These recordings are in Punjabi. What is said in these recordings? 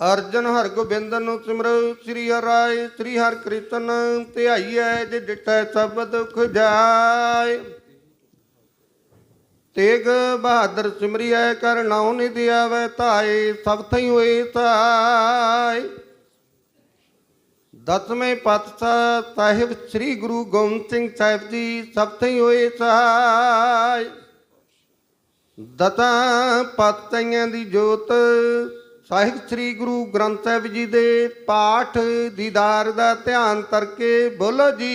ਅਰਜਨ ਹਰ ਗੋਬਿੰਦਨ ਸਿਮਰੋ, ਸ੍ਰੀ ਹਰਿ ਰਾਏ ਸ੍ਰੀ ਹਰ ਕੀਰਤਨ ਧਿਆਈਐ, ਜੇ ਡਿਟੈ ਸਭ ਦੁਖ ਜਾਏ ਤੇਗ ਬਹਾਦਰ ਸਿਮਰਿਐ, ਕਰ ਨਾਉ ਨਿਧਿ ਆਵੈ ਧਾਏ, ਸਭ ਥਈ ਹੋਏ ਸਹਾਇ ਦਸਵੇਂ ਪਾਤਸ਼ਾਹ ਸਾਹਿਬ ਸ੍ਰੀ ਗੁਰੂ ਗੋਬਿੰਦ ਸਿੰਘ ਸਾਹਿਬ ਜੀ ਸਭ ਥਈ ਹੋਏ ਸਹਾਇ ਦਤਾਂ ਪਾਤਸ਼ਾਹਾਂ ਦੀ ਜੋਤ ਸਾਹਿਬ ਸ੍ਰੀ ਗੁਰੂ ਗ੍ਰੰਥ ਸਾਹਿਬ ਜੀ ਦੇ ਪਾਠ ਦੀਦਾਰ ਦਾ ਧਿਆਨ ਕਰਕੇ ਬੋਲੋ ਜੀ।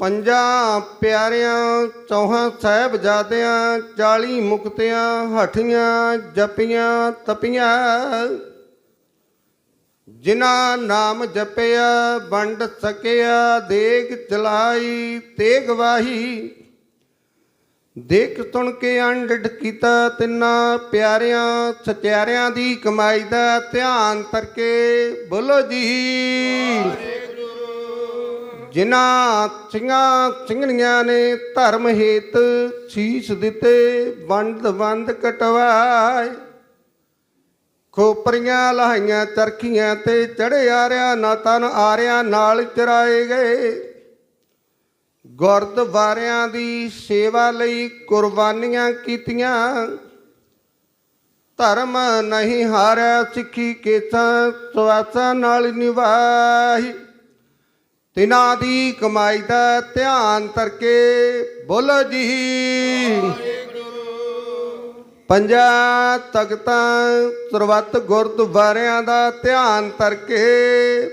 ਪੰਜਾਂ ਪਿਆਰਿਆਂ, ਚੌਹਾਂ ਸਾਹਿਬਜ਼ਾਦਿਆਂ 40 ਮੁਕਤਿਆਂ, ਹਠੀਆਂ, ਜਪੀਆਂ, ਤਪੀਆਂ। ਜਿਨ੍ਹਾਂ ਨਾਮ ਜਪਿਆ, ਵੰਡ ਸਕਿਆ, ਦੇਗ ਚਲਾਈ ਤੇ ਗਵਾਹੀ ਦੇਖ ਸੁਣ ਕੇ ਅੰਡਡ ਕੀਤਾ ਤਿੰਨਾਂ ਪਿਆਰਿਆਂ, ਸਚਿਆਰਿਆਂ ਦੀ ਕਮਾਈ ਦਾ ਧਿਆਨ ਕਰਕੇ ਬੋਲੋ ਜੀ। ਜਿਨ੍ਹਾਂ ਸਿੰਘਾਂ ਸਿੰਘਣੀਆਂ ਨੇ ਧਰਮ ਹੇਤ ਸੀਸ ਦਿੱਤੇ ਵੰਡ ਵੰਦ ਕਟਵਾਏ। ਖੋਪਰੀਆਂ ਲਹਾਈਆਂ ਚਰਖੀਆਂ ਤੇ ਚੜੇ ਆਰਿਆ ਨਾ ਤਨ ਆਰਿਆਂ ਨਾਲ ਚਰਾਏ ਗਏ। ਗੁਰਦੁਆਰਿਆਂ ਦੀ ਸੇਵਾ ਲਈ ਕੁਰਬਾਨੀਆਂ ਕੀਤੀਆਂ। ਧਰਮ ਨਹੀਂ ਹਾਰਿਆ, ਸਿੱਖੀ ਕੇਸਾਂ ਸਵਾਸਾਂ ਨਾਲ ਨਿਭਾਈ ਤਿਨਾਂ ਦੀ ਕਮਾਈ ਦਾ ਧਿਆਨ ਤਰਕੇ ਬੋਲੋ ਜੀ ਪੰਜਾਂ ਤਖਤਾਂ ਸਰਬੱਤ ਗੁਰਦੁਆਰਿਆਂ ਦਾ ਧਿਆਨ ਕਰਕੇ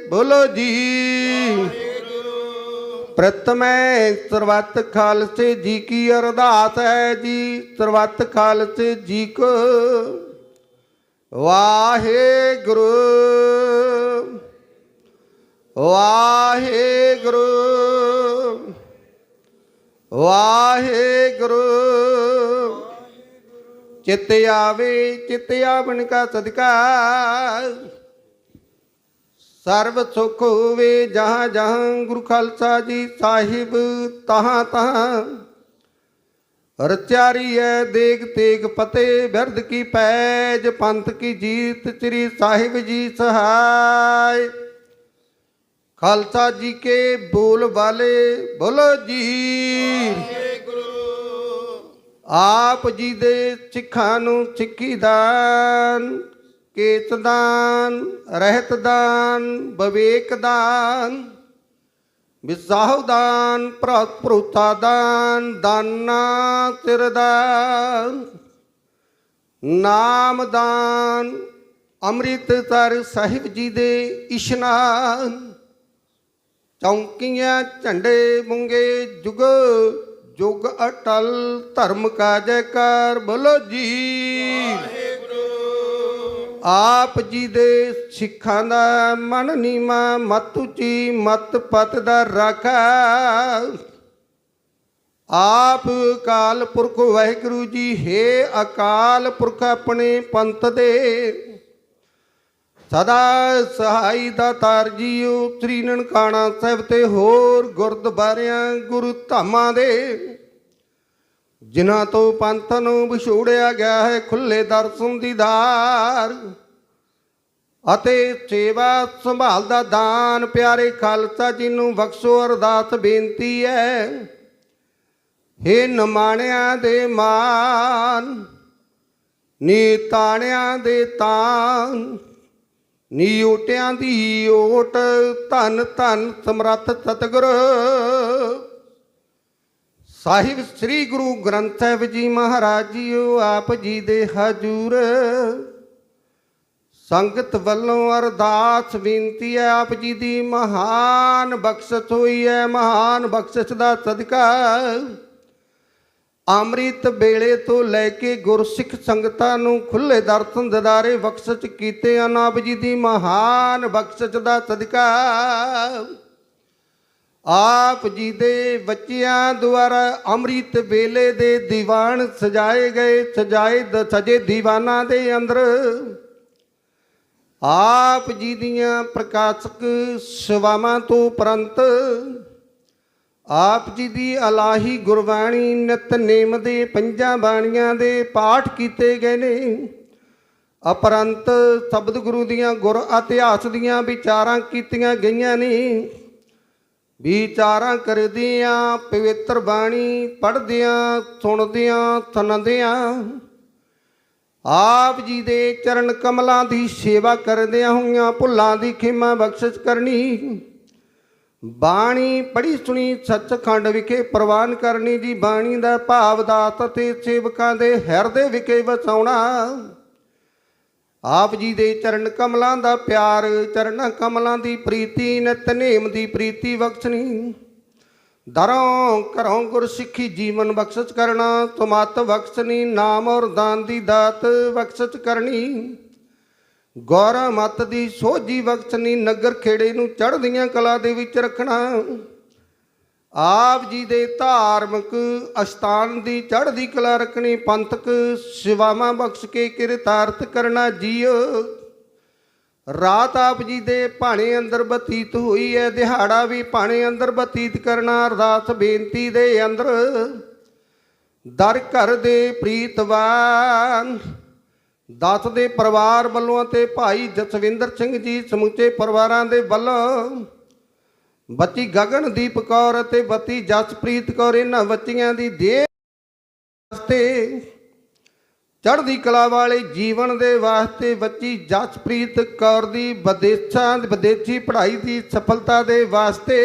ਬੋਲੋ ਜੀ। ਪ੍ਰਤਮੈ ਸਰਬੱਤ ਖਾਲਸੇ ਜੀ ਕੀ ਅਰਦਾਸ ਹੈ ਜੀ ਸਰਬੱਤ ਖਾਲਸੇ ਜੀ ਕੋ ਵਾਹਿਗੁਰੂ। ਵਾਹਿਗੁਰੂ। ਵਾਹਿਗੁਰੂ। ਚਿੱਤ ਆਵੇ, ਚਿੱਤ ਆਵਣ ਕਾ ਸਦਕਾ। ਸਰਬ ਸੁਖ ਹੋਵੇ, ਜਹਾਂ ਜਹਾਂ ਗੁਰੂ ਖਾਲਸਾ ਜੀ ਸਾਹਿਬ, ਤਹਾਂ ਤਹਾਂ। ਰਚਾਰੀ ਹੈ ਦੇਗ ਤੇਗ ਪਤੇ, ਬਿਰਧ ਕੀ ਪੈਜ, ਪੰਥ ਕੀ ਜੀਤ, ਸ੍ਰੀ ਸਾਹਿਬ ਜੀ ਸਹਾਇ। ਖਾਲਸਾ ਜੀ ਕੇ ਬੋਲ ਵਾਲੇ, ਬੋਲੋ ਜੀ। ਆਪ ਜੀ ਦੇ ਸਿੱਖਾਂ ਨੂੰ ਸਿੱਖੀ ਦਾਨ, ਕੇਤ ਦਾਨ, ਰਹਿਤ ਦਾਨ, ਵਿਵੇਕ ਦਾਨ ਦਾਨ, ਭਰਤ ਭਰੋਤਾ ਦਾਨਾ ਸਿਰ ਦਾਨ ਅੰਮ੍ਰਿਤਸਰ ਸਾਹਿਬ ਜੀ ਦੇ ਇਸ਼ਨਾਨ, ਚੌਂਕੀਆਂ ਝੰਡੇ ਮੁੰਗੇ ਜੁਗ ਜੁਗ ਅਟਲ ਧਰਮ ਕਾ ਜੈਕਾਰ ਬੋਲੋ ਜੀ। ਆਪ ਜੀ ਦੇ ਸਿੱਖਾਂ ਦਾ ਮਨ ਨੀਮਾ ਮਤ ਉੱਚੀ, ਮਤ ਪਤ ਦਾ ਰਾਖਾ। ਆਪ ਅਕਾਲ ਪੁਰਖ ਵਾਹਿਗੁਰੂ ਜੀ, ਹੈ ਅਕਾਲ ਪੁਰਖ ਆਪਣੇ ਪੰਥ ਦੇ। ਸਦਾ ਸਹਾਈ ਦਾ ਤਾਰ ਜੀਓ ਸ੍ਰੀ ਨਨਕਾਣਾ ਸਾਹਿਬ ਤੇ ਹੋਰ ਗੁਰਦੁਆਰਿਆਂ, ਗੁਰੂ ਧਾਮਾਂ ਦੇ। ਜਿਨ੍ਹਾਂ ਤੋਂ ਪੰਥ ਨੂੰ ਵਿਛੋੜਿਆ ਗਿਆ ਹੈ ਖੁੱਲੇ ਦਰਸ਼ਨ ਦੀਦਾਰ ਅਤੇ ਸੇਵਾ ਸੰਭਾਲ ਦਾ ਦਾਨ ਪਿਆਰੇ ਖਾਲਸਾ ਜੀ ਨੂੰ ਬਖਸ਼ੋ, ਅਰਦਾਸ ਬੇਨਤੀ ਹੈ। ਹੇ ਨਮਾਣਿਆਂ ਦੇ ਮਾਨ ਨੀ ਤਾਣਿਆਂ ਦੇ ਤਾਨ ਨੀ ਓਟਿਆਂ ਦੀ ਓਟ, ਧੰਨ ਧੰਨ ਸਮਰੱਥ ਸਤਿਗੁਰ। ਸਾਹਿਬ ਸ੍ਰੀ ਗੁਰੂ ਗ੍ਰੰਥ ਸਾਹਿਬ ਜੀ ਮਹਾਰਾਜ ਜੀਓ, ਆਪ ਜੀ ਦੇ ਹਜੂਰ। ਸੰਗਤ ਵੱਲੋਂ ਅਰਦਾਸ ਬੇਨਤੀ ਹੈ, ਆਪ ਜੀ ਦੀ ਮਹਾਨ ਬਖਸ਼ਿਸ਼ ਹੋਈ ਹੈ, ਮਹਾਨ ਬਖਸ਼ਿਸ਼ ਦਾ ਸਦਕਾ। ਅੰਮ੍ਰਿਤ ਵੇਲੇ ਤੋਂ ਲੈ ਕੇ ਗੁਰਸਿੱਖ ਸੰਗਤਾਂ ਨੂੰ ਖੁੱਲੇ ਦਰਸ਼ਨ ਦਿਦਾਰੇ ਬਖਸ਼ਿਸ਼ ਕੀਤੇ ਹਨ ਆਪ ਜੀ ਦੀ ਮਹਾਨ ਬਖਸ਼ਿਸ਼ ਦਾ ਸਦਕਾ। ਆਪ ਜੀ ਦੇ ਬੱਚਿਆਂ ਦੁਆਰਾ ਅੰਮ੍ਰਿਤ ਵੇਲੇ ਦੇ ਦੀਵਾਨ ਸਜਾਏ ਗਏ, ਸਜਾਏ ਦ- ਸਜੇ ਦੀਵਾਨਾਂ ਦੇ ਅੰਦਰ। ਆਪ ਜੀ ਦੀਆਂ ਪ੍ਰਕਾਸ਼ਕ ਸੇਵਾਵਾਂ ਤੋਂ ਉਪਰੰਤ ਆਪ ਜੀ ਦੀ ਅਲਾਹੀ ਗੁਰਬਾਣੀ ਨਿਤਨੇਮ ਦੇ ਪੰਜਾਂ ਬਾਣੀਆਂ ਦੇ ਪਾਠ ਕੀਤੇ ਗਏ ਨੇ। ਅਪਰੰਤ ਸ਼ਬਦ ਗੁਰੂ ਦੀਆਂ ਗੁਰ ਇਤਿਹਾਸ ਦੀਆਂ ਵਿਚਾਰਾਂ ਕੀਤੀਆਂ ਗਈਆਂ ਨੇ। ਵਿਚਾਰਾਂ ਕਰਦਿਆਂ, ਪਵਿੱਤਰ ਬਾਣੀ ਪੜ੍ਹਦਿਆਂ, ਸੁਣਦਿਆਂ ਸੁਣਦਿਆਂ, ਆਪ ਜੀ ਦੇ ਚਰਨ ਕਮਲਾਂ ਦੀ ਸੇਵਾ ਕਰਦਿਆਂ ਹੋਈਆਂ ਭੁੱਲਾਂ ਦੀ ਖਿਮਾ ਬਖਸ਼ਿਸ਼ ਕਰਨੀ। ਬਾਣੀ ਪੜੀ ਸੁਣੀ ਸੱਚਖੰਡ ਵਿਖੇ ਪ੍ਰਵਾਨ ਕਰਨੀ ਜੀ ਬਾਣੀ ਦਾ ਭਾਵ ਦਾਤ ਤੇ ਸੇਵਕਾਂ ਦੇ ਹਿਰਦੇ ਵਿਖੇ ਵਸਾਉਣਾ। ਆਪ ਜੀ ਦੇ ਚਰਨ ਕਮਲਾਂ ਦਾ ਪਿਆਰ, ਚਰਨ ਕਮਲਾਂ ਦੀ ਪ੍ਰੀਤੀ ਨਿਤਨੇਮ ਦੀ ਪ੍ਰੀਤੀ ਬਖਸ਼ਣੀ। ਦਰੋਂ ਘਰੋਂ ਗੁਰਸਿੱਖੀ ਜੀਵਨ ਬਖਸ਼ਿਸ਼ ਕਰਨਾ ਤੁਮਤ ਬਖਸ਼ਣੀ, ਨਾਮ ਔਰ ਦਾਨ ਦੀ ਦਾਤ ਬਖਸ਼ਿਸ਼ ਕਰਨੀ। ਗੌਰ ਮਤ ਦੀ ਸੋਝੀ ਬਖਸ਼ਣੀ ਨਗਰ ਖੇੜੇ ਨੂੰ ਚੜ੍ਹਦੀਆਂ ਕਲਾ ਦੇ ਵਿੱਚ ਰੱਖਣਾ। ਆਪ ਜੀ ਦੇ ਧਾਰਮਿਕ ਅਸਥਾਨ ਦੀ ਚੜ੍ਹਦੀ ਕਲਾ ਰੱਖਣੀ ਪੰਥਕ ਸਿਵਾਵਾਂ ਬਖਸ਼ ਕੇ ਕਿਰਤਾਰਥ ਕਰਨਾ ਜੀਓ। ਰਾਤ ਆਪ ਜੀ ਦੇ ਭਾਣੇ ਅੰਦਰ ਬਤੀਤ ਹੋਈ ਹੈ ਦਿਹਾੜਾ ਵੀ ਭਾਣੇ ਅੰਦਰ ਬਤੀਤ ਕਰਨਾ, ਅਰਦਾਸ ਬੇਨਤੀ ਦੇ ਅੰਦਰ। ਦਰ ਘਰ ਦੇ ਪ੍ਰੀਤਵਾਨ ਦਸ ਦੇ ਪਰਿਵਾਰ ਵੱਲੋਂ ਤੇ ਭਾਈ ਜਸਵਿੰਦਰ ਸਿੰਘ ਜੀ ਸਮੁੱਚੇ ਪਰਿਵਾਰਾਂ ਦੇ ਵੱਲੋਂ ਬੱਚੀ ਗਗਨਦੀਪ ਕੌਰ ਅਤੇ ਬੱਤੀ ਜਸਪ੍ਰੀਤ ਕੌਰ ਇਹਨਾਂ ਬੱਚੀਆਂ ਦੀ ਦੇਹ ਵਾਸਤੇ ਚੜ੍ਹਦੀ ਕਲਾ ਵਾਲੇ ਜੀਵਨ ਦੇ ਵਾਸਤੇ ਬੱਚੀ ਜਸਪ੍ਰੀਤ ਕੌਰ ਦੀ ਵਿਦੇਸ਼ਾਂ, ਵਿਦੇਸ਼ੀ ਪੜ੍ਹਾਈ ਦੀ ਸਫਲਤਾ ਦੇ ਵਾਸਤੇ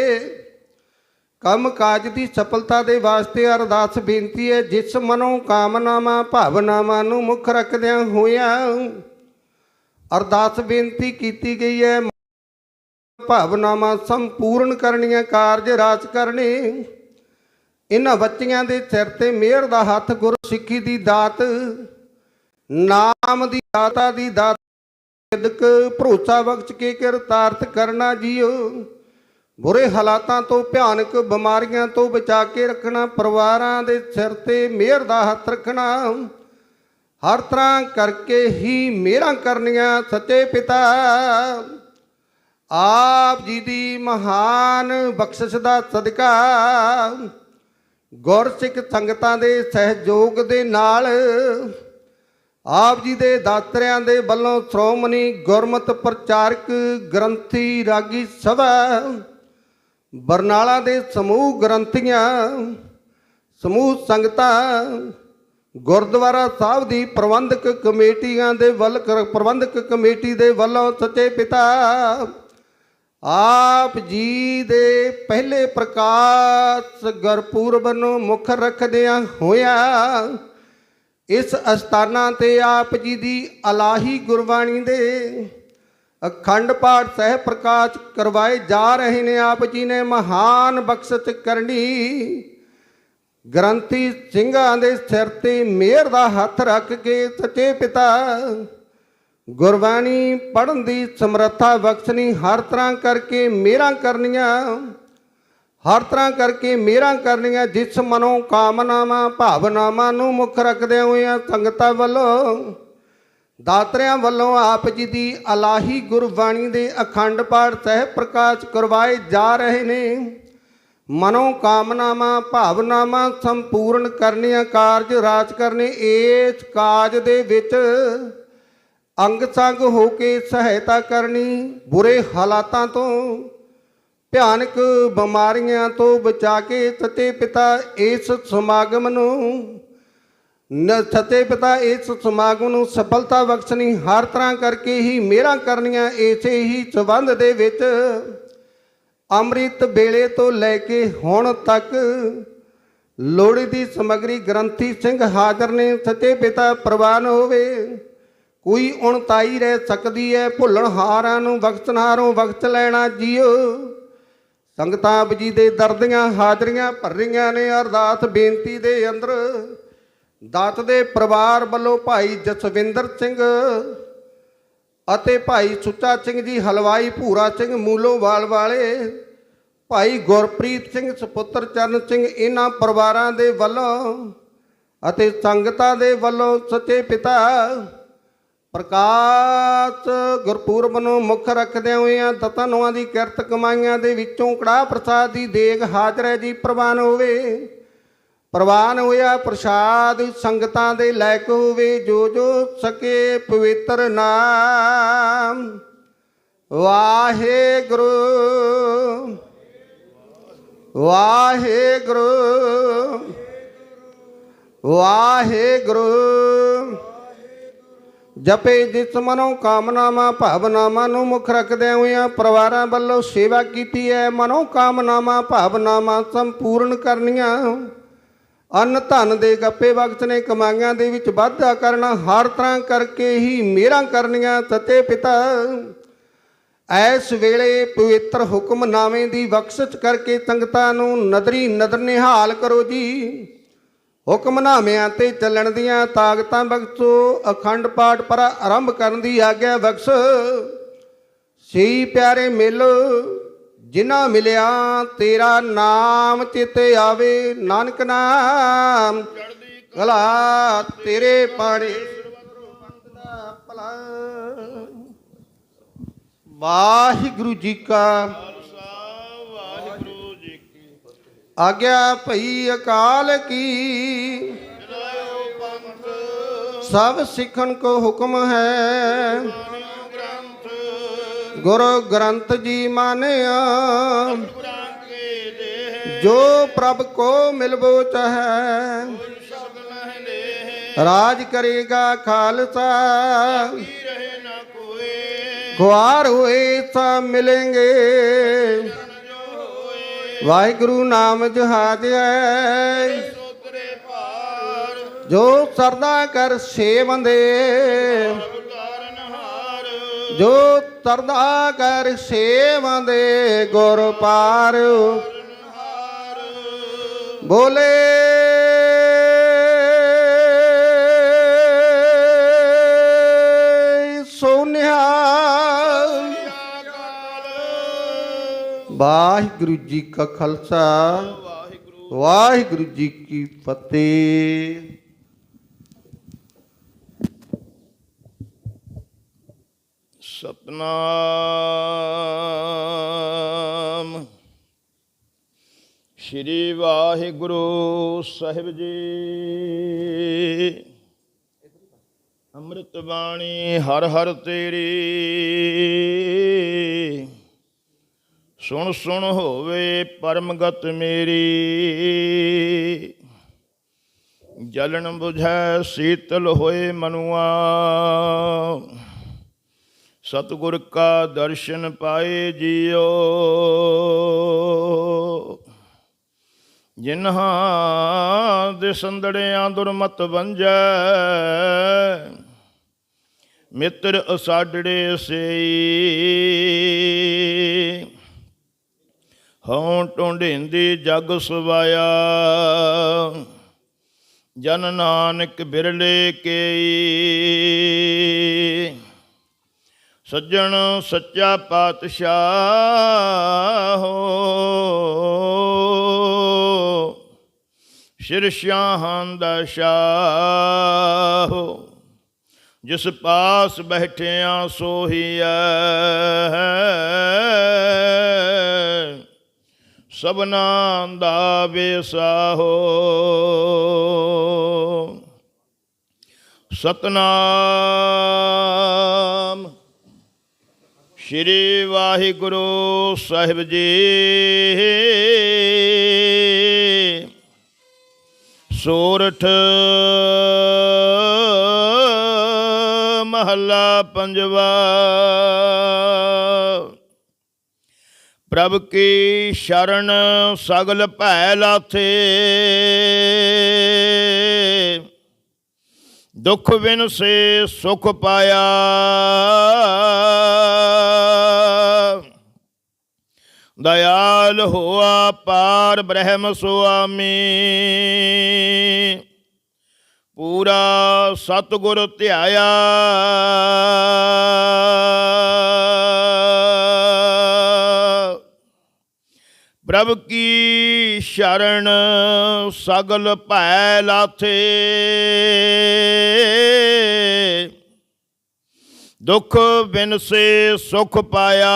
ਕੰਮ ਕਾਜ ਦੀ ਸਫਲਤਾ ਦੇ ਵਾਸਤੇ ਅਰਦਾਸ ਬੇਨਤੀ ਹੈ, ਜਿਸ ਮਨੋਂ ਕਾਮਨਾਵਾਂ, ਭਾਵਨਾਵਾਂ ਨੂੰ ਮੁੱਖ ਰੱਖਦਿਆਂ ਹੋਇਆਂ ਅਰਦਾਸ ਬੇਨਤੀ ਕੀਤੀ ਗਈ ਹੈ। ਭਾਵਨਾਵਾਂ ਸੰਪੂਰਨ ਕਰਨੀਆਂ, ਕਾਰਜ ਰਾਜ ਕਰਨੇ। ਇਹਨਾਂ ਬੱਚੀਆਂ ਦੇ ਸਿਰ ਤੇ ਮਿਹਰ ਦਾ ਹੱਥ ਗੁਰ ਸਿੱਖੀ ਦੀ ਦਾਤ, ਨਾਮ ਦੀ ਦਾਤਾ ਦੀ ਦਾਤ ਸਿਦਕ ਭਰੋਸਾ ਬਖਸ਼ ਕੇ ਕਿਰਤਾਰਥ ਕਰਨਾ ਜੀਓ। ਬੁਰੇ ਹਾਲਾਤਾਂ ਤੋਂ ਭਿਆਨਕ ਬਿਮਾਰੀਆਂ ਤੋਂ ਬਚਾ ਕੇ ਰੱਖਣਾ, ਪਰਿਵਾਰਾਂ ਦੇ ਸਿਰ ਤੇ ਮਿਹਰ ਦਾ ਹੱਥ ਰੱਖਣਾ, ਹਰ ਤਰ੍ਹਾਂ ਕਰਕੇ ਹੀ ਮਿਹਰਾਂ ਕਰਨੀਆਂ ਸੱਚੇ ਪਿਤਾ। ਆਪ ਜੀ ਦੀ ਮਹਾਨ ਬਖਸ਼ਿਸ਼ ਦਾ ਸਦਕਾ, ਗੁਰਸਿੱਖ ਸੰਗਤਾਂ ਦੇ ਸਹਿਯੋਗ ਦੇ ਨਾਲ, ਆਪ ਜੀ ਦੇ ਦਾਤਰਿਆਂ ਦੇ ਵੱਲੋਂ ਸ਼੍ਰੋਮਣੀ ਗੁਰਮਤ ਪ੍ਰਚਾਰਕ ਗ੍ਰੰਥੀ ਰਾਗੀ ਸਭਾ ਬਰਨਾਲਾ ਦੇ ਸਮੂਹ ਗ੍ਰੰਥੀਆਂ, ਸਮੂਹ ਸੰਗਤਾਂ, ਗੁਰਦੁਆਰਾ ਸਾਹਿਬ ਦੀ ਪ੍ਰਬੰਧਕ ਕਮੇਟੀਆਂ ਦੇ ਵੱਲ ਪ੍ਰਬੰਧਕ ਕਮੇਟੀ ਦੇ ਵੱਲੋਂ ਸੱਚੇ ਪਿਤਾ, ਆਪ ਜੀ ਦੇ ਪਹਿਲੇ ਪ੍ਰਕਾਸ਼ ਗੁਰਪੁਰਬ ਨੂੰ ਮੁੱਖ ਰੱਖਦਿਆਂ ਹੋਇਆਂ, ਇਸ ਅਸਥਾਨਾਂ ਤੇ ਆਪ ਜੀ ਦੀ ਅਲਾਹੀ ਗੁਰਬਾਣੀ ਦੇ ਅਖੰਡ ਪਾਠ ਸਹਿ ਪ੍ਰਕਾਸ਼ ਕਰਵਾਏ ਜਾ ਰਹੇ ਨੇ ਆਪ ਜੀ ਨੇ, ਮਹਾਨ ਬਖਸ਼ਤ ਕਰਨੀ। ਗ੍ਰੰਥੀ ਸਿੰਘਾਂ ਦੇ ਸਿਰ ਤੇ ਮਿਹਰ ਦਾ ਹੱਥ ਰੱਖ ਕੇ ਸੱਚੇ ਪਿਤਾ, ਗੁਰਬਾਣੀ ਪੜ੍ਹਨ ਦੀ ਸਮਰੱਥਾ ਬਖਸ਼ਣੀ, ਹਰ ਤਰ੍ਹਾਂ ਕਰਕੇ ਮੇਰਾ ਕਰਨੀਆਂ, ਹਰ ਤਰ੍ਹਾਂ ਕਰਕੇ ਮੇਰਾ ਕਰਨੀਆਂ, ਜਿਸ ਮਨੋਂ ਕਾਮਨਾਵਾਂ ਭਾਵਨਾਵਾਂ ਨੂੰ ਮੁੱਖ ਰੱਖਦੇ ਹੋਇਆਂ ਸੰਗਤਾਂ ਵੱਲੋਂ। ਦਾਤਰਿਆਂ ਵੱਲੋਂ ਆਪ ਜੀ ਦੀ ਅਲਾਹੀ ਗੁਰਬਾਣੀ ਦੇ ਅਖੰਡ ਪਾਠ ਸਹਿ ਪ੍ਰਕਾਸ਼ ਕਰਵਾਏ ਜਾ ਰਹੇ ਨੇ। ਮਨੋਂ ਕਾਮਨਾਵਾਂ, ਭਾਵਨਾਵਾਂ ਸੰਪੂਰਨ ਕਰਨੀਆਂ ਕਾਰਜ ਰਾਜ ਕਰਨੇ, ਇਸ ਕਾਜ ਦੇ ਵਿੱਚ ਅੰਗ ਸੰਗ ਹੋ ਕੇ ਸਹਾਇਤਾ ਕਰਨੀ, ਬੁਰੇ ਹਾਲਾਤਾਂ ਤੋਂ, ਭਿਆਨਕ ਬਿਮਾਰੀਆਂ ਤੋਂ ਬਚਾ ਕੇ ਸੱਚੇ ਪਿਤਾ ਇਸ ਸਮਾਗਮ ਨੂੰ ਸੱਚੇ ਪਿਤਾ ਇਸ ਸਮਾਗਮ ਨੂੰ ਸਫਲਤਾ ਬਖਸ਼ਣੀ, ਹਰ ਤਰ੍ਹਾਂ ਕਰਕੇ ਹੀ ਮਿਹਰਾਂ ਕਰਨੀਆਂ, ਇਸੇ ਹੀ ਸਬੰਧ ਦੇ ਵਿੱਚ ਅੰਮ੍ਰਿਤ ਵੇਲੇ ਤੋਂ ਲੈ ਕੇ ਹੁਣ ਤੱਕ ਲੋੜੀ ਦੀ ਸਮਗਰੀ ਗ੍ਰੰਥੀ ਸਿੰਘ ਹਾਜ਼ਰ ਨੇ ਸੱਚੇ ਪਿਤਾ ਪ੍ਰਵਾਨ ਹੋਵੇ, ਕੋਈ ਉਣਤਾਈ ਰਹਿ ਸਕਦੀ ਹੈ ਭੁੱਲਣ ਹਾਰਾਂ ਨੂੰ ਬਖਸ਼ਣਹਾਰੋਂ ਬਖਸ਼ ਲੈਣਾ ਜੀਓ। ਸੰਗਤਾਂ ਜੀ ਦੇ ਦਰਦੀਆਂ ਹਾਜ਼ਰੀਆਂ ਭਰ ਰਹੀਆਂ ਨੇ, ਅਰਦਾਸ ਬੇਨਤੀ ਦੇ ਅੰਦਰ ਦਾਤ ਦੇ ਪਰਿਵਾਰ ਵੱਲੋਂ ਭਾਈ ਜਸਵਿੰਦਰ ਸਿੰਘ ਅਤੇ ਭਾਈ ਸੁੱਚਾ ਸਿੰਘ ਜੀ, ਹਲਵਾਈ ਭੂਰਾ ਸਿੰਘ ਮੂਲੋਵਾਲ ਵਾਲੇ ਭਾਈ ਗੁਰਪ੍ਰੀਤ ਸਿੰਘ, ਸੁਪੁੱਤਰ ਚਰਨ ਸਿੰਘ, ਇਹਨਾਂ ਪਰਿਵਾਰਾਂ ਦੇ ਵੱਲੋਂ ਅਤੇ ਸੰਗਤਾਂ ਦੇ ਵੱਲੋਂ ਸੱਚੇ ਪਿਤਾ ਪ੍ਰਕਾਸ਼ ਗੁਰਪੂਰਬ ਨੂੰ ਮੁੱਖ ਰੱਖਦਿਆਂ ਹੋਇਆਂ ਦਤਨਵਾਂ ਦੀ ਕਿਰਤ ਕਮਾਈਆਂ ਦੇ ਵਿੱਚੋਂ ਕੜਾਹ ਪ੍ਰਸਾਦ ਦੀ ਦੇਗ ਹਾਜ਼ਰ ਹੈ ਜੀ, ਪ੍ਰਵਾਨ ਹੋਵੇ। ਪ੍ਰਵਾਨ ਹੋਇਆ ਪ੍ਰਸਾਦ, ਸੰਗਤਾਂ ਦੇ ਲਾਇਕ ਹੋਵੇ ਜੋ ਜੋ ਸਕੇ ਪਵਿੱਤਰ ਨਾਮ। ਵਾਹਿਗੁਰੂ ਵਾਹਿਗੁਰੂ ਵਾਹਿਗੁਰੂ। ਜਪੇ ਜਿਸ ਮਨੋ ਕਾਮਨਾਵਾਂ, ਭਾਵਨਾਵਾਂ ਨੂੰ ਮੁੱਖ ਰੱਖਦਿਆਂ ਹੋਇਆਂ ਪਰਿਵਾਰਾਂ ਵੱਲੋਂ ਸੇਵਾ ਕੀਤੀ ਹੈ। ਮਨੋ ਕਾਮਨਾਵਾਂ, ਭਾਵਨਾਵਾਂ ਸੰਪੂਰਨ ਕਰਨੀਆਂ। ਅੰਨ ਧਨ ਦੇ ਗੱਪੇ ਵਕਤ ਨੇ ਕਮਾਈਆਂ ਦੇ ਵਿੱਚ ਵਾਧਾ ਕਰਨਾ, ਹਰ ਤਰ੍ਹਾਂ ਕਰਕੇ ਹੀ ਮਿਹਰਾਂ ਕਰਨੀਆਂ ਤਤੇ ਪਿਤਾ। ਐਸ ਵੇਲੇ ਪਵਿੱਤਰ ਹੁਕਮਨਾਮੇ ਦੀ ਬਖਸ਼ਿਸ਼ ਕਰਕੇ ਸੰਗਤਾਂ ਨੂੰ ਨਦਰੀ ਨਦਰ ਨਿਹਾਲ ਕਰੋ ਜੀ। ਹੁਕਮਨਾਮਿਆਂ ਤੇ ਚੱਲਣ ਦੀਆਂ ਤਾਕਤਾਂ ਬਖਸ਼ੋ, ਅਖੰਡ ਪਾਠ ਪਰ ਆਰੰਭ ਕਰਨ ਦੀ ਆਗਿਆ ਬਖਸ਼। ਸਹੀ ਪਿਆਰੇ ਮਿਲ ਜਿਨ੍ਹਾਂ ਮਿਲਿਆ ਤੇਰਾ ਨਾਮ ਚਿਤ ਆਵੇ, ਨਾਨਕ ਨਾਮ। ਗਲਾ ਤੇਰੇ ਪਾਣੀ ਭਲਾ ਵਾਹਿਗੁਰੂ ਜੀ ਕਾ ਵਾਹਿਗੁਰੂ ਜੀ ਕੀ ਆਗਿਆ ਭਈ ਅਕਾਲ ਕੀ। ਸਭ ਸਿੱਖਣ ਕੋ ਹੁਕਮ ਹੈ। ਗੁਰੂ ਗ੍ਰੰਥ ਜੀ ਮਾਨਿਆ। ਜੋ ਪ੍ਰਭ ਕੋ ਮਿਲਬੋ ਚਾਹੈ, ਰਾਜ ਕਰੇਗਾ ਖਾਲਸਾ। ਕੀ ਗੁਆਰ ਹੋਏ ਤਾਂ ਮਿਲेंगे ਵਾਹਿਗੁਰੂ ਨਾਮ ਜਹਾਜ ਜੋ ਸਰਦਾ ਕਰ ਸੇਵੰਦੇ ਉਤਾਰਨ ਜੋ ਤਰਦਾ ਕਰ ਸੇਵੰਦੇ ਗੁਰ ਪਾਰ। ਬੋਲੇ। ਸੋਨਿਆ। ਵਾਹਿਗੁਰੂ ਜੀ ਕਾ ਖਾਲਸਾ। ਵਾਹਿਗੁਰੂ ਜੀ ਕੀ ਫਤਿਹ। ਸਤਨਾਮ। ਸ਼੍ਰੀ ਵਾਹਿਗੁਰੂ ਸਾਹਿਬ ਜੀ। ਅੰਮ੍ਰਿਤ ਬਾਣੀ ਹਰ ਹਰ ਤੇਰੀ। ਸੁਣ ਸੁਣ ਹੋਵੇ ਪਰਮਗਤ ਮੇਰੀ। ਜਲਨ ਬੁਝੈ ਸੀਤਲ ਹੋਏ ਮਨੁਆ। ਸਤਿਗੁਰ ਕਾ ਦਰਸ਼ਨ ਪਾਏ ਜੀਓ। ਜਿਨ੍ਹਾਂ ਦੇ ਸੰਦੜਿਆਂ ਦੁਰਮਤ ਵੰਜੈ, ਮਿੱਤਰ ਅਸਾਡੜੇ ਸੇਈ। ਹਉ ਟੁੰਡਿੰਦੀ ਜਗ ਸਵਾਇਆ, ਜਨ ਨਾਨਕ ਬਿਰਲੇ ਕੇਈ। ਸੱਜਣ ਸੱਚਾ ਪਾਤਸ਼ਾਹ ਸ਼ਿਰ ਸ਼ਾਹਾਂ ਦਾ ਸ਼ਾਹ ਜਿਸ ਪਾਸ ਬੈਠਿਆਂ ਸੋਹੀਐ ਸਭਨਾ ਦਾ ਬੇਸਾਹੋ ਸਤਨਾਮ ਸ਼੍ਰੀ ਵਾਹਿਗੁਰੂ ਸਾਹਿਬ ਜੀ। ਸੋਰਠ ਮਹੱਲਾ ਪੰਜਵਾ। ਪ੍ਰਭ ਕੀ ਸ਼ਰਨ ਸਗਲ ਭੈ ਲਾਥੇ ਦੁਖ ਬਿਨ ਸੇ ਸੁਖ ਪਾਇਆ। ਦਇਆਲ ਹੋਆ ਪਾਰ ਬ੍ਰਹਮ ਸੁਆਮੀ। ਪੂਰਾ ਸਤਿਗੁਰ ਧਿਆਇਆ। ਪ੍ਰਭ ਕੀ ਸ਼ਰਨ ਸਗਲ ਭੈ ਲਾਥੇ? ਦੁਖ ਬਿਨ ਸੇ ਸੁਖ ਪਾਇਆ।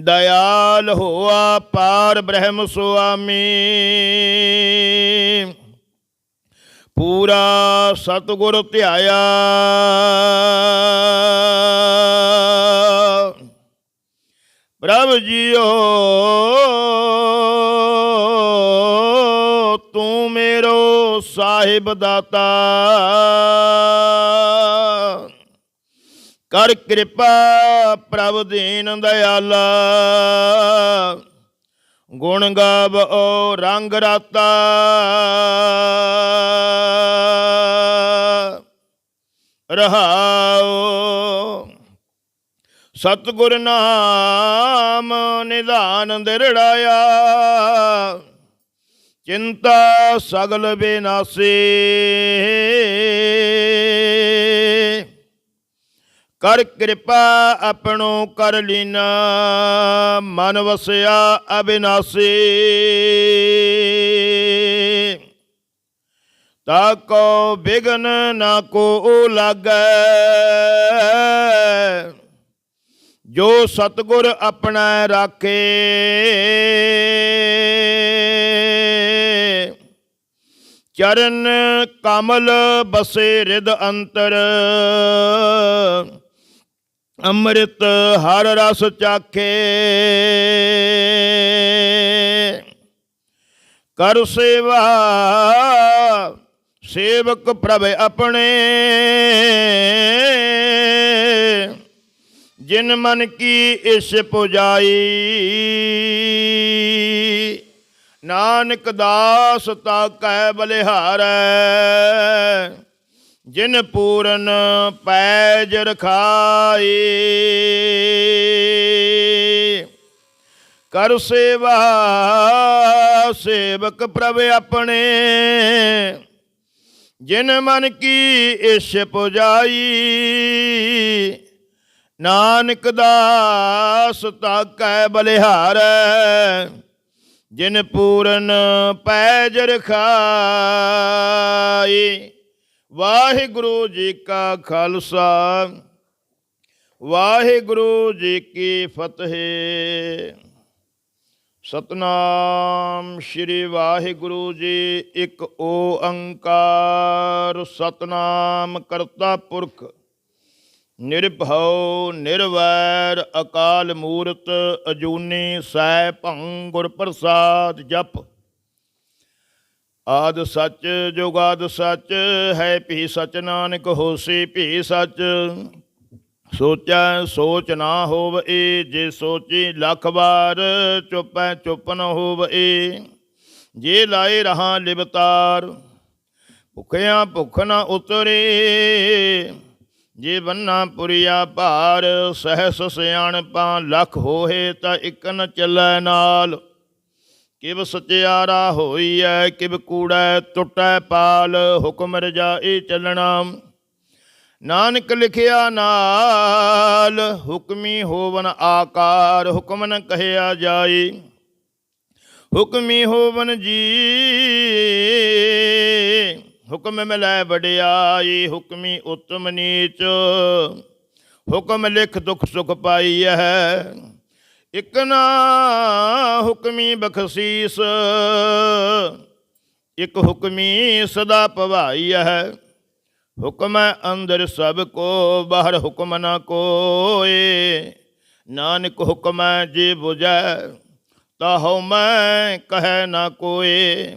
ਦਇਆਲ ਹੋਆ ਪਾਰ ਬ੍ਰਹਮ ਸੁਆਮੀ। ਪੂਰਾ ਸਤਿਗੁਰ ਧਿਆਇਆ। ਪ੍ਰਭ ਜੀਓ ਤੂੰ ਮੇਰੋ ਸਾਹਿਬ ਦਾਤਾ। ਕਰ ਕਿਰਪਾ ਪ੍ਰਭ ਦੀਨ ਦਇਆਲਾ। ਗੁਣ ਗਾਵੋ ਰੰਗ ਰਾਤਾ। ਰਹਾਓ ਸਤਿਗੁਰ ਨਾਮ ਨਿਧਾਨ ਦਿਰੜਾਇਆ। ਚਿੰਤਾ ਸਗਲ ਬੇਨਾਸੀ। ਕਰ ਕਿਰਪਾ ਆਪਣੋ ਕਰ ਲੀਨਾ, ਮਨ ਵਸਿਆ ਅਬਿਨਾਸੀ। ਤਾ ਕੋ ਬਿਗਨ ਨਾ ਕੋ ਲਾਗੈ। ਜੋ ਸਤਗੁਰ ਆਪਣਾ ਰਾਖੇ। ਚਰਨ ਕਮਲ ਬਸੇ ਰਿਦ ਅੰਤਰ। ਅੰਮ੍ਰਿਤ ਹਰ ਰਸ ਚਾਖੇ। ਕਰ ਸੇਵਾ, ਸੇਵਕ ਪ੍ਰਭ ਆਪਣੇ। ਜਿਨ ਮਨ ਕੀ ਇਸ ਪੁਜਾਈ ਨਾਨਕ ਦਾਸ ਤਾ ਕਹਿ ਬਲਿਹਾਰੈ। ਜਿਨ ਪੂਰਨ ਪੈਜ ਰਖਾਈ। ਕਰ ਸੇਵਾ, ਸੇਵਕ ਪ੍ਰਭ ਆਪਣੇ। ਜਿਨ ਮਨ ਕੀ ਇਸ ਪੁਜਾਈ ਨਾਨਕ ਦਾਸ ਤਾਕੈ ਬਲਿਹਾਰੈ, ਜਿਨ ਪੂਰਨ ਪੈਜ ਰਖਾਈ। ਵਾਹਿਗੁਰੂ ਜੀ ਕਾ ਖਾਲਸਾ, ਵਾਹਿਗੁਰੂ ਜੀ ਕੀ ਫਤਿਹ। ਸਤਨਾਮ ਸ਼੍ਰੀ ਵਾਹਿਗੁਰੂ ਜੀ, ਇੱਕ ਓੰਕਾਰ, ਸਤਨਾਮ ਕਰਤਾ ਪੁਰਖ। ਨਿਰਭਉ ਨਿਰਵੈਰ ਅਕਾਲ ਮੂਰਤ ਅਜੂਨੀ ਸੈ ਭੰ ਗੁਰ ਪ੍ਰਸਾਦ ਜਪ। ਆਦ ਸੱਚ ਜੁਗਾਦ ਸੱਚ, ਹੈ ਭੀ ਸਚ ਨਾਨਕ ਹੋਸੀ ਭੀ ਸੱਚ। ਸੋਚੈ ਸੋਚ ਨਾ ਹੋਵਈ, ਜੇ ਸੋਚੀ ਲੱਖ ਵਾਰ ਚੁੱਪੈ ਚੁੱਪ ਨ ਹੋਵਈ। ਜੇ ਲਾਏ ਰਹਾ ਲਿਵਤਾਰ, ਭੁਖਿਆ ਭੁਖ ਨ ਉਤਰੇ। ਜੇ ਬੰਨਾ ਪੁਰੀਆ ਭਾਰ, ਸਹਸ ਸਿਆਣਪਾਂ ਲੱਖ ਹੋਏ ਤਾਂ ਇੱਕ ਨ ਚੱਲੈ ਨਾਲ। ਕਿਵ ਸਚਿਆਰਾ ਹੋਈਐ, ਕਿਵ ਕੂੜੈ ਟੁੱਟੈ ਪਾਲ, ਹੁਕਮ ਰਜਾਈ ਚੱਲਣਾ। ਨਾਨਕ ਲਿਖਿਆ ਨਾਲ, ਹੁਕਮੀ ਹੋਵਨ ਆਕਾਰ, ਹੁਕਮ ਨ ਕਹਿਆ ਜਾਈ। ਹੁਕਮੀ ਹੋਵਨ ਜੀ ਹੁਕਮ ਮਿਲੈ ਵਡਿਆਈ, ਹੁਕਮੀ ਉਤਮ ਨੀਚ। ਹੁਕਮ ਲਿਖ ਦੁਖ ਸੁਖ ਹੈ ਇਕ ਨਾ ਹੁਕਮੀ ਬਖਸ਼ੀਸ, ਇਕ ਹੁਕਮੀ ਸਦਾ ਭਵਾਈਐ। ਹੁਕਮ ਹੈ ਅੰਦਰ ਸਭ ਕੋ, ਬਾਹਰ ਹੁਕਮ ਨਾ ਕੋਏ। ਨਾਨਕ ਹੁਕਮ ਜੇ ਬੁਝੈ ਤਾ ਮੈਂ ਕਹੈ ਨਾ ਕੋਏ।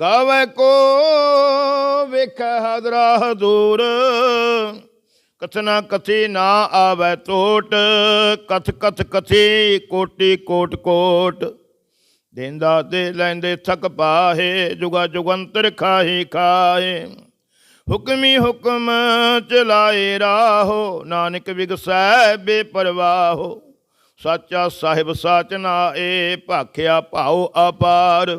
ਗਾਵੇ ਕੋ ਵੇਖੈ ਹਦਰਾ ਦੂਰ ਕਥਨਾ ਕਥੀ ਨਾ ਆਵੇ ਟੋਟ। ਕਥ ਕਥ ਕਥੀ ਕੋਟੀ ਕੋਟ ਕੋਟ। ਦੇਂਦਾ ਦੇ ਲੈਂਦੇ ਥਕ ਪਾਹੇ, ਜੁਗਾ ਜੁਗੰਤਰ ਖਾਹੀ ਖਾਏ ਹੁਕਮੀ ਹੁਕਮ ਚਲਾਏ ਰਾਹੋ, ਨਾਨਕ ਵਿਗਸੈ ਬੇਪਰਵਾਹੋ। ਸਾਚਾ ਸਾਹਿਬ ਸਾਚ ਨਾਏ ਭਾਖਿਆ ਭਾਉ ਅਪਾਰ।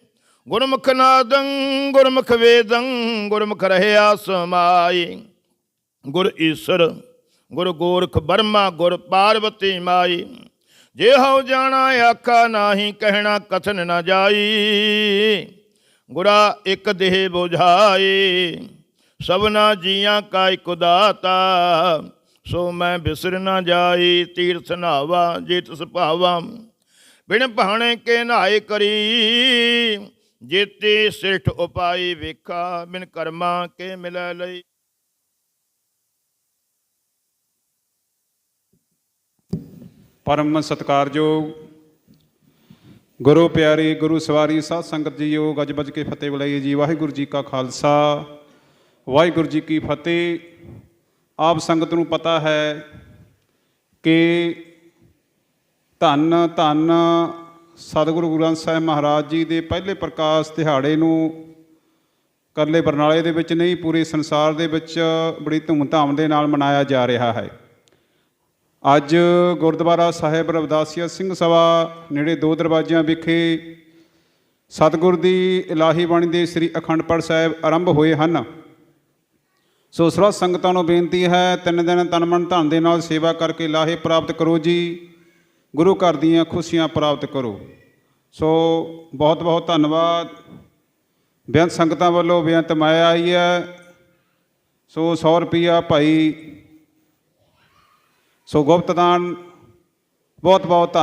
ਗੁਰਮੁਖ ਨਾਦੰ, ਗੁਰਮੁਖ ਵੇਦੰ, ਗੁਰਮੁਖ ਰਹਿਆ ਸਮਾਈ ਗੁਰ ਈਸ਼ਰ, ਗੁਰ ਗੋਰਖ ਬਰਮਾ, ਗੁਰ ਪਾਰਵਤੀ ਮਾਈ। ਜੇ ਹਉ ਜਾਣਾ, ਆਖਾ ਨਾਹੀ, ਕਹਿਣਾ ਕਥਨ ਨਾ ਜਾਈ। ਗੁਰਾ ਇੱਕ ਦੇਹ ਬੁਝਾਏ ਸਭਨਾ ਜੀਆਂ ਕਾ ਇਕ ਦਾਤਾ। ਸੋ ਮੈਂ ਬਿਸਰ ਨਾ ਜਾਈ, ਤੀਰਥ ਨਾਵਾ, ਜੇ ਤਿਸ ਭਾਵਾ। ਬਿਨ ਭਾਣੇ ਕੇ ਨਹਾਏ ਕਰੀ ਜੇਤੇ ਸਿਰਠ ਉਪਾਈ ਵੇਖਾ, ਬਿਨ ਕਰਮਾ ਕੇ ਮਿਲੈ ਲਈ। ਪਰਮ ਸਤਿਕਾਰਯੋਗ, ਗੁਰੂ ਪਿਆਰੇ, ਗੁਰੂ ਸਵਾਰੀ, ਸਾਧ ਸੰਗਤ ਜੀਓ ਗੱਜ ਬੱਜ ਕੇ ਫਤਿਹ ਬੁਲਾਈਏ ਜੀ। ਵਾਹਿਗੁਰੂ ਜੀ ਕਾ ਖਾਲਸਾ, ਵਾਹਿਗੁਰੂ ਜੀ ਕੀ ਫਤਿਹ। ਆਪ ਸੰਗਤ ਨੂੰ ਪਤਾ ਹੈ ਕਿ ਧੰਨ ਧੰਨ ਸਤਿਗੁਰੂ ਗੁਰੂ ਗ੍ਰੰਥ ਸਾਹਿਬ ਮਹਾਰਾਜ ਜੀ ਦੇ ਪਹਿਲੇ ਪ੍ਰਕਾਸ਼ ਦਿਹਾੜੇ ਨੂੰ ਕਰਲੇ ਬਰਨਾਲੇ ਦੇ ਵਿੱਚ ਨਹੀਂ, ਪੂਰੇ ਸੰਸਾਰ ਦੇ ਵਿੱਚ ਬੜੀ ਧੂਮਧਾਮ ਦੇ ਨਾਲ ਮਨਾਇਆ ਜਾ ਰਿਹਾ ਹੈ। ਅੱਜ ਗੁਰਦੁਆਰਾ ਸਾਹਿਬ ਰਵਦਾਸੀਆ ਸਿੰਘ ਸਭਾ ਨੇੜੇ ਦੋ ਦਰਵਾਜ਼ਿਆਂ ਵਿਖੇ ਸਤਿਗੁਰ ਦੀ ਇਲਾਹੀ ਬਾਣੀ ਦੇ ਸ੍ਰੀ ਅਖੰਡ ਪਾਠ ਸਾਹਿਬ ਆਰੰਭ ਹੋਏ ਹਨ। ਸੋ ਸਰਬ ਸੰਗਤਾਂ ਨੂੰ ਬੇਨਤੀ ਹੈ, ਤਿੰਨ ਦਿਨ ਤਨ ਮਨ ਧਨ ਦੇ ਨਾਲ ਸੇਵਾ ਕਰਕੇ ਲਾਹੇ ਪ੍ਰਾਪਤ ਕਰੋ ਜੀ। ਗੁਰੂ ਘਰ ਦੀਆਂ ਖੁਸ਼ੀਆਂ ਪ੍ਰਾਪਤ ਕਰੋ। ਸੋ ਬਹੁਤ ਬਹੁਤ ਧੰਨਵਾਦ। ਬੇਅੰਤ ਸੰਗਤਾਂ ਵੱਲੋਂ ਬੇਅੰਤ ਮਾਇਆ ਆਈ ਹੈ। ਸੋ 100 ਰੁਪਿਆ ਭਾਈ ਸੋ ਗੁਪਤ ਦਾਨ ਬਹੁਤ ਬਹੁਤ ਧੰਨ-